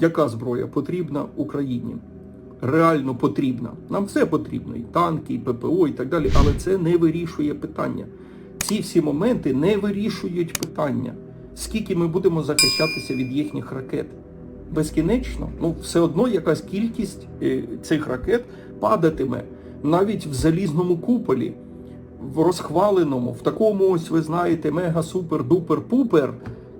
яка зброя потрібна Україні. Реально потрібна. Нам все потрібно, і танки, і ППО, і так далі, але це не вирішує питання. Ці всі моменти не вирішують питання. Скільки ми будемо захищатися від їхніх ракет? Безкінечно, ну все одно якась кількість е, цих ракет падатиме навіть в залізному куполі, в розхваленому, в такому ось, ви знаєте, мега супер дупер пупер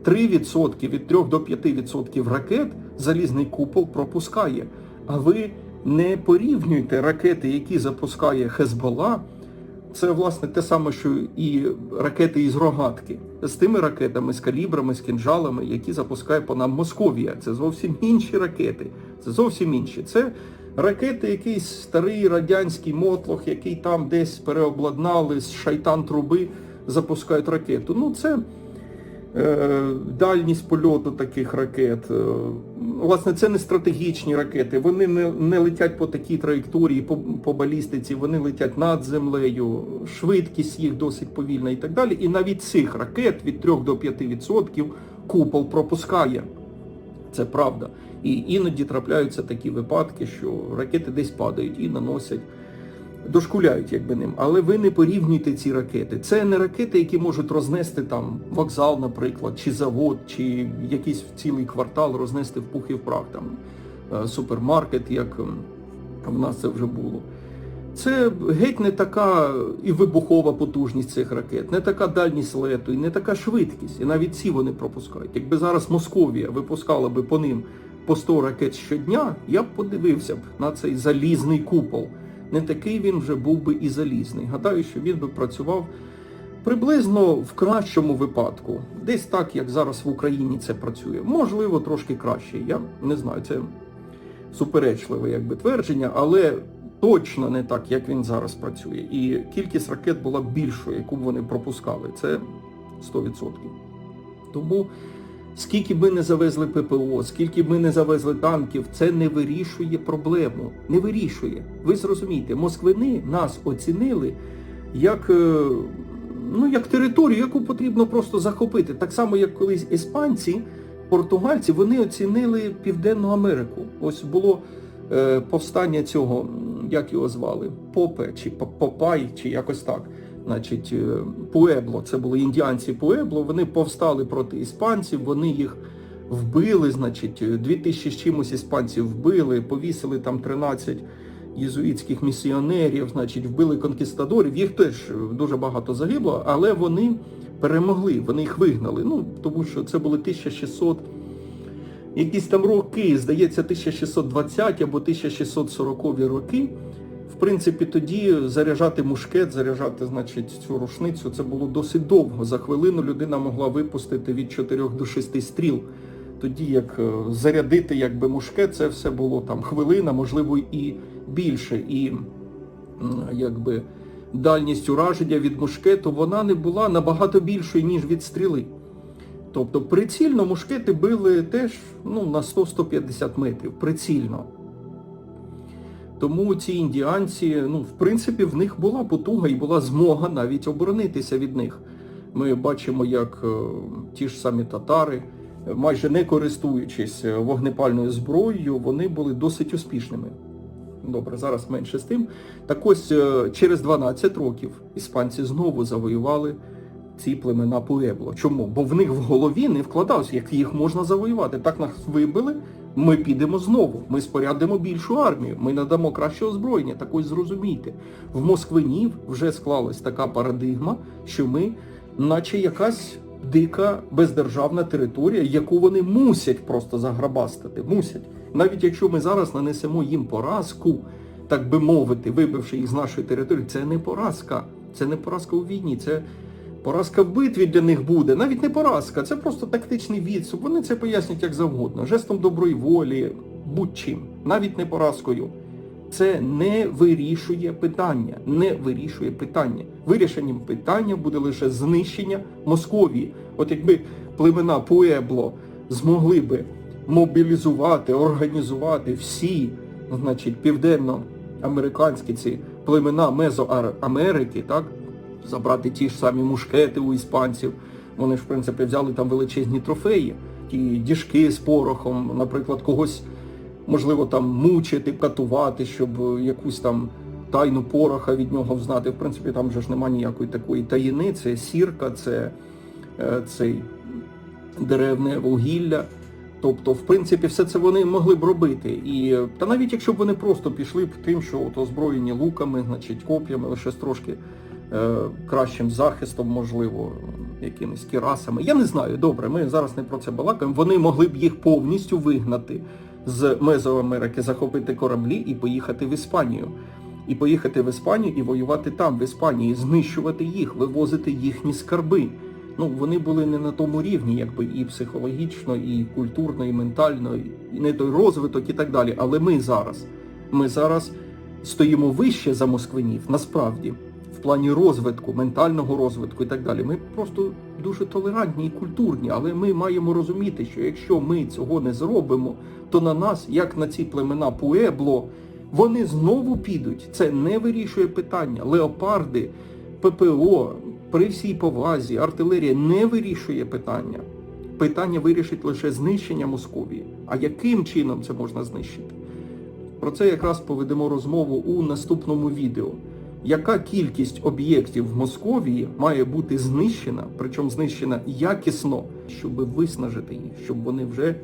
3% від 3 до 5% ракет залізний купол пропускає. А ви не порівнюйте ракети, які запускає Хезбола. Це власне те саме, що і ракети із рогатки, з тими ракетами, з калібрами, з кінжалами, які запускає по нам Московія. Це зовсім інші ракети. Це зовсім інші. Це ракети, якийсь старий радянський мотлох, який там десь переобладнали з шайтан труби, запускають ракету. Ну це дальність польоту таких ракет. Е, Власне, це не стратегічні ракети. Вони не, не летять по такій траєкторії, по, по балістиці, вони летять над землею, швидкість їх досить повільна і так далі. І навіть цих ракет від 3 до 5% купол пропускає. Це правда. І іноді трапляються такі випадки, що ракети десь падають і наносять дошкуляють якби ним. Але ви не порівнюйте ці ракети. Це не ракети, які можуть рознести там вокзал, наприклад, чи завод, чи якийсь цілий квартал рознести в пух і в прах, там е, супермаркет, як ем, в нас це вже було. Це геть не така і вибухова потужність цих ракет, не така дальність лету, і не така швидкість. І навіть ці вони пропускають. Якби зараз Московія випускала би по ним по 100 ракет щодня, я б подивився б на цей залізний купол не такий він вже був би і залізний. Гадаю, що він би працював приблизно в кращому випадку. Десь так, як зараз в Україні це працює. Можливо, трошки краще. Я не знаю, це суперечливе якби твердження, але точно не так, як він зараз працює. І кількість ракет була більшою, яку б вони пропускали. Це 100%. Тому Скільки ми не завезли ППО, скільки б ми не завезли танків, це не вирішує проблему. Не вирішує. Ви зрозумієте, москвини нас оцінили як е, ну, як територію, яку потрібно просто захопити. Так само, як колись іспанці, португальці, вони оцінили Південну Америку. Ось було е, повстання цього, як його звали, Попе чи Попай, чи якось так значить, е, Пуебло, це були індіанці Пуебло, вони повстали проти іспанців, вони їх вбили, значить, 2000 з чимось іспанців вбили, повісили там 13 єзуїтських місіонерів, значить, вбили конкістадорів, їх теж дуже багато загибло, але вони перемогли, вони їх вигнали. Ну, тому що це були 1600 якісь там роки, здається, 1620 або 1640 роки принципі, тоді заряджати мушкет, заряджати, значить, цю рушницю, це було досить довго. За хвилину людина могла випустити від 4 до 6 стріл. Тоді як е, зарядити якби мушкет, це все було там хвилина, можливо, і більше. І якби дальність ураження від мушкету вона не була набагато більшою, ніж від стріли. Тобто прицільно мушкети били теж ну, на 100-150 метрів. Прицільно. Тому ці індіанці, ну, в принципі, в них була потуга і була змога навіть оборонитися від них. Ми бачимо, як е, ті ж самі татари, майже не користуючись е, вогнепальною зброєю, вони були досить успішними. Добре, зараз менше з тим. Так ось е, через 12 років іспанці знову завоювали ці племена Пуебло. Чому? Бо в них в голові не вкладався, як їх можна завоювати. Так нас вибили, ми підемо знову, ми спорядимо більшу армію, ми надамо краще озброєння. Так ось зрозумійте. В Москвинів вже склалась така парадигма, що ми, наче якась дика бездержавна територія, яку вони мусять просто заграбастати. Мусять. Навіть якщо ми зараз нанесемо їм поразку, так би мовити, вибивши їх з нашої території, це не поразка. Це не поразка у війні. це Поразка в битві для них буде, навіть не поразка, це просто тактичний відступ. Вони це пояснять як завгодно, жестом доброї волі, будь-чим, навіть не поразкою. Це не вирішує питання. Не вирішує питання. Вирішенням питання буде лише знищення Московії. От якби племена Пуебло змогли би мобілізувати, організувати всі, значить, південно-американські ці племена Мезоамерики, так? Забрати ті ж самі мушкети у іспанців. Вони ж, в принципі, взяли там величезні трофеї. ті діжки з порохом, наприклад, когось можливо там мучити, катувати, щоб якусь там тайну пороха від нього взнати. В принципі, там вже ж немає ніякої такої таїни, це сірка, це цей деревне вугілля. Тобто, в принципі, все це вони могли б робити. І та навіть якщо б вони просто пішли б тим, що от озброєні луками, значить коп'ями, лише трошки кращим захистом, можливо, якимись кірасами. Я не знаю, добре, ми зараз не про це балакаємо. Вони могли б їх повністю вигнати з Мезоамерики, захопити кораблі і поїхати в Іспанію. І поїхати в Іспанію і воювати там, в Іспанії, знищувати їх, вивозити їхні скарби. Ну, вони були не на тому рівні, якби і психологічно, і культурно, і ментально, і не той розвиток, і так далі. Але ми зараз, ми зараз стоїмо вище за москвинів, насправді, в плані розвитку, ментального розвитку і так далі. Ми просто дуже толерантні і культурні, але ми маємо розуміти, що якщо ми цього не зробимо, то на нас, як на ці племена Пуебло, вони знову підуть. Це не вирішує питання. Леопарди, ППО, при всій повазі, артилерія не вирішує питання. Питання вирішить лише знищення Московії. А яким чином це можна знищити? Про це якраз поведемо розмову у наступному відео. Яка кількість об'єктів в Московії має бути знищена, причому знищена якісно, щоб виснажити їх, щоб вони вже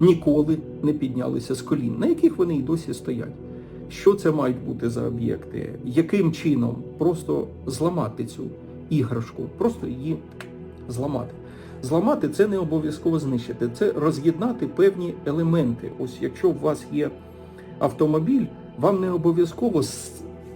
ніколи не піднялися з колін, на яких вони і досі стоять. Що це мають бути за об'єкти? Яким чином просто зламати цю іграшку, просто її зламати. Зламати це не обов'язково знищити, це роз'єднати певні елементи. Ось якщо у вас є автомобіль, вам не обов'язково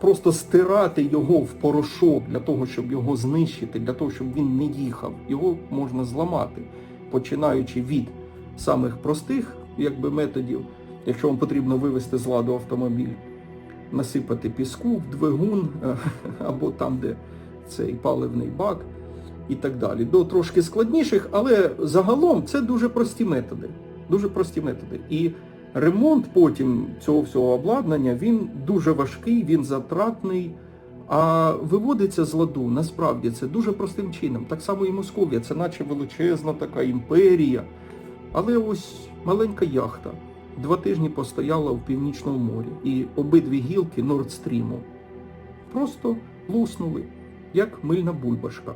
просто стирати його в порошок для того, щоб його знищити, для того, щоб він не їхав. Його можна зламати, починаючи від самих простих якби, методів, якщо вам потрібно вивести з ладу автомобіль, насипати піску в двигун або там, де цей паливний бак і так далі. До трошки складніших, але загалом це дуже прості методи. Дуже прості методи. І ремонт потім цього всього обладнання, він дуже важкий, він затратний. А виводиться з ладу, насправді, це дуже простим чином. Так само і Московія, це наче величезна така імперія. Але ось маленька яхта два тижні постояла в Північному морі. І обидві гілки Нордстріму просто луснули, як мильна бульбашка.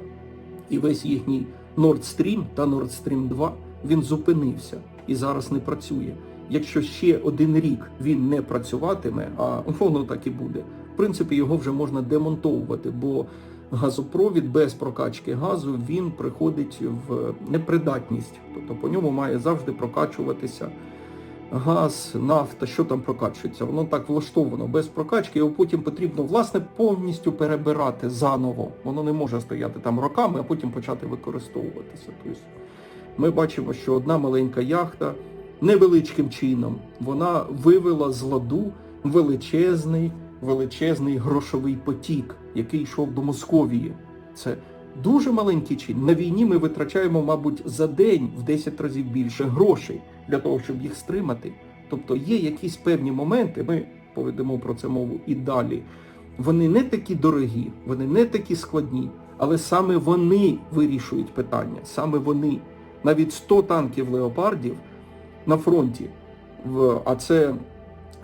І весь їхній Stream та Stream 2 він зупинився і зараз не працює. Якщо ще один рік він не працюватиме, а воно так і буде, в принципі, його вже можна демонтовувати, бо газопровід без прокачки газу він приходить в непридатність. Тобто по ньому має завжди прокачуватися газ, нафта, що там прокачується. Воно так влаштовано без прокачки, його потім потрібно власне повністю перебирати заново. Воно не може стояти там роками, а потім почати використовуватися. Тобто ми бачимо, що одна маленька яхта невеличким чином вона вивела з ладу величезний, величезний грошовий потік, який йшов до Московії. Це дуже маленький чин. На війні ми витрачаємо, мабуть, за день в 10 разів більше грошей для того, щоб їх стримати. Тобто є якісь певні моменти, ми поведемо про це мову і далі. Вони не такі дорогі, вони не такі складні, але саме вони вирішують питання, саме вони. Навіть 100 танків леопардів на фронті, а це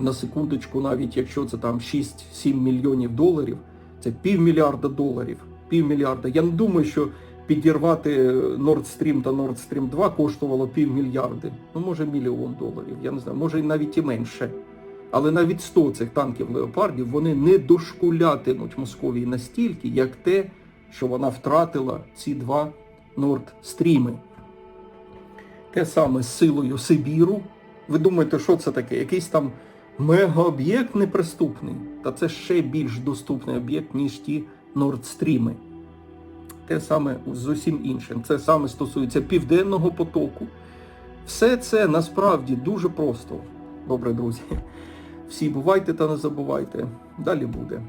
на секундочку, навіть якщо це там 6-7 мільйонів доларів, це півмільярда доларів. Півмільярда. Я не думаю, що підірвати Nord Stream та Nord Stream 2 коштувало півмільярди. Ну, може, мільйон доларів, я не знаю, може навіть і менше. Але навіть 100 цих танків леопардів вони не дошкулятимуть Московії настільки, як те, що вона втратила ці два Nord Stream. Те саме з силою Сибіру. Ви думаєте, що це таке? Якийсь там мегаоб'єкт неприступний. Та це ще більш доступний об'єкт, ніж ті Нордстріми. Те саме з усім іншим. Це саме стосується Південного потоку. Все це насправді дуже просто. Добре, друзі. Всі бувайте та не забувайте. Далі буде.